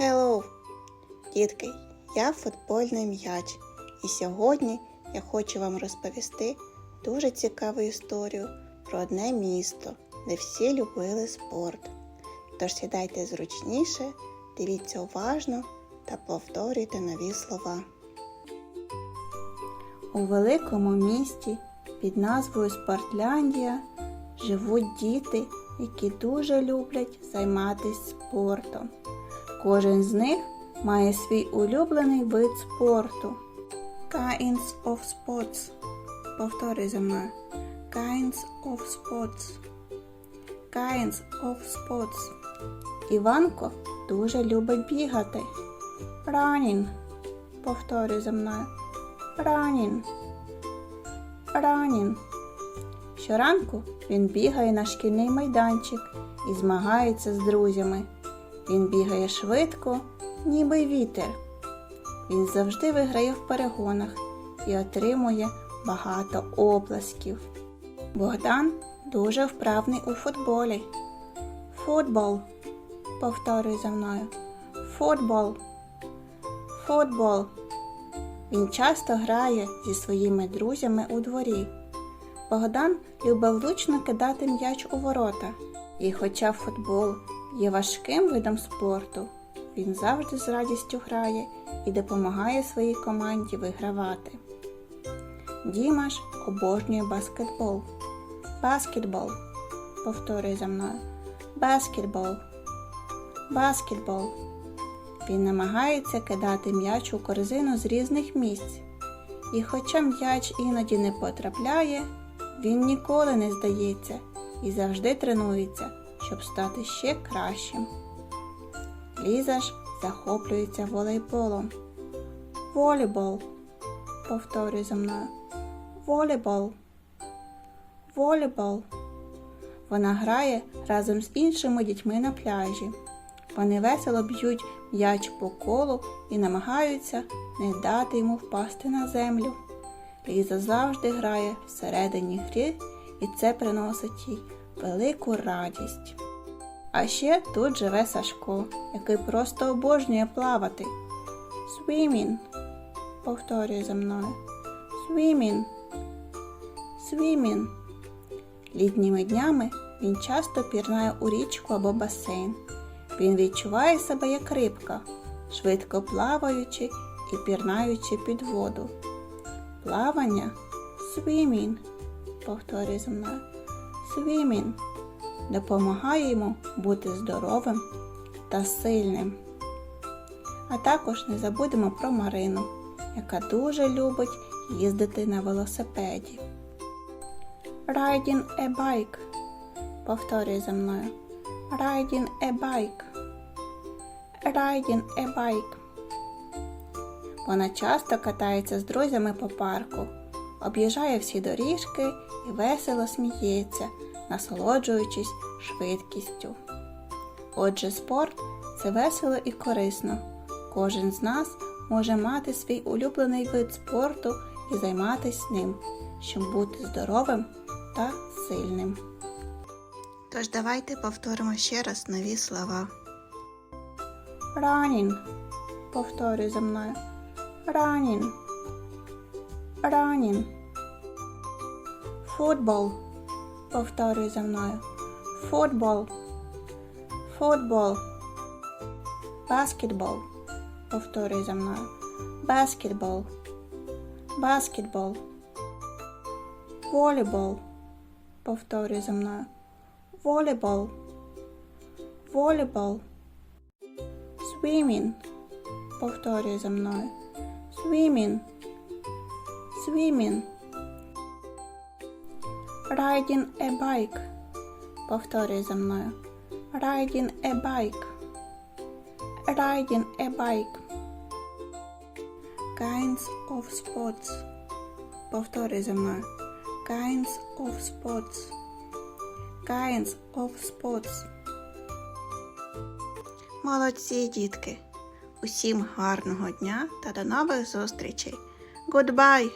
Hello! Дітки, я футбольний м'яч. І сьогодні я хочу вам розповісти дуже цікаву історію про одне місто, де всі любили спорт. Тож сідайте зручніше, дивіться уважно та повторюйте нові слова. У великому місті під назвою Спортляндія живуть діти, які дуже люблять займатися спортом. Кожен з них має свій улюблений вид спорту. Kinds of sports. Повторюй за мною. Kinds of sports. Kinds of sports. Іванко дуже любить бігати. Running. Повторюй за мною. Running. Running. Щоранку він бігає на шкільний майданчик і змагається з друзями. Він бігає швидко, ніби вітер. Він завжди виграє в перегонах і отримує багато оплесків. Богдан дуже вправний у футболі. Футбол. Повторюй за мною. Футбол. Футбол. Він часто грає зі своїми друзями у дворі. Богдан любив влучно кидати м'яч у ворота. І хоча футбол є важким видом спорту, він завжди з радістю грає і допомагає своїй команді вигравати. Дімаш обожнює баскетбол. Баскетбол. Повторюй за мною. Баскетбол. Баскетбол. Він намагається кидати м'яч у корзину з різних місць. І хоча м'яч іноді не потрапляє, він ніколи не здається і завжди тренується, щоб стати ще кращим. Ліза ж захоплюється волейболом. Волейбол. Повторюй за мною. Волейбол. Волейбол. Вона грає разом з іншими дітьми на пляжі. Вони весело б'ють м'яч по колу і намагаються не дати йому впасти на землю. Ліза завжди грає всередині гри, і це приносить їй велику радість. А ще тут живе Сашко, який просто обожнює плавати. Swimming. Повторюй за мною. Swimming. Swimming. Літніми днями він часто пірнає у річку або басейн. Він відчуває себе як рибка, швидко плаваючи і пірнаючи під воду. Плавання swimming, повторюй за мною. Swimming допомагає йому бути здоровим та сильним. А також не забудемо про Марину, яка дуже любить їздити на велосипеді. Riding a bike. Повторюй за мною. Riding a bike. Riding a bike. Вона часто катається з друзями по парку, об'їжджає всі доріжки і весело сміється, насолоджуючись швидкістю. Отже, спорт це весело і корисно. Кожен з нас може мати свій улюблений вид спорту і займатися ним, щоб бути здоровим та сильним. Тож давайте повторимо ще раз нові слова. Running. Повторюй за мною. Running. Running. Football. Повторюй за мною. Football. Football. Basketball. Повторюй за мною. Basketball. Basketball. Volleyball. Повторюй за мною. Volleyball. Volleyball. Swimming. Повторюй за мною. Swimming. Swimming. Riding a bike. Повторюй за мною. Riding a bike. Riding a bike. Kinds of sports. Повторюй за мною. Kinds of sports. Kinds of sports. Молодці, дітки! Усім гарного дня та до нових зустрічей! Goodbye!